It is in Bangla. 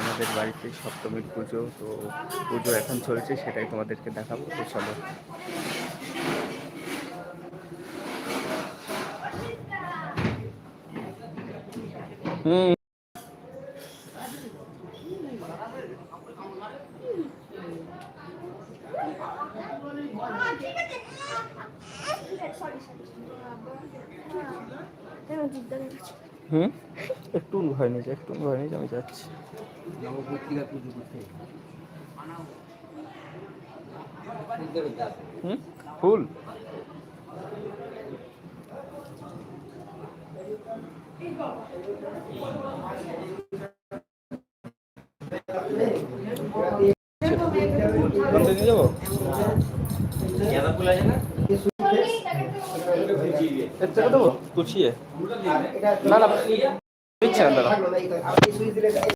আমাদের বাড়িতে সপ্তমীর পুজো তো পুজো এখন চলছে সেটাই তোমাদেরকে দেখাবো তো চলো। হুম। হুম? একটু ভয় নিয়েছে একটু ভয় নিয়েছে আমি যাচ্ছি। হুম? ফুল? কোনটা নিয়ে যাব? এর থেকে দেবো। কুচিয়ে না না। দিচ্ছে দাদা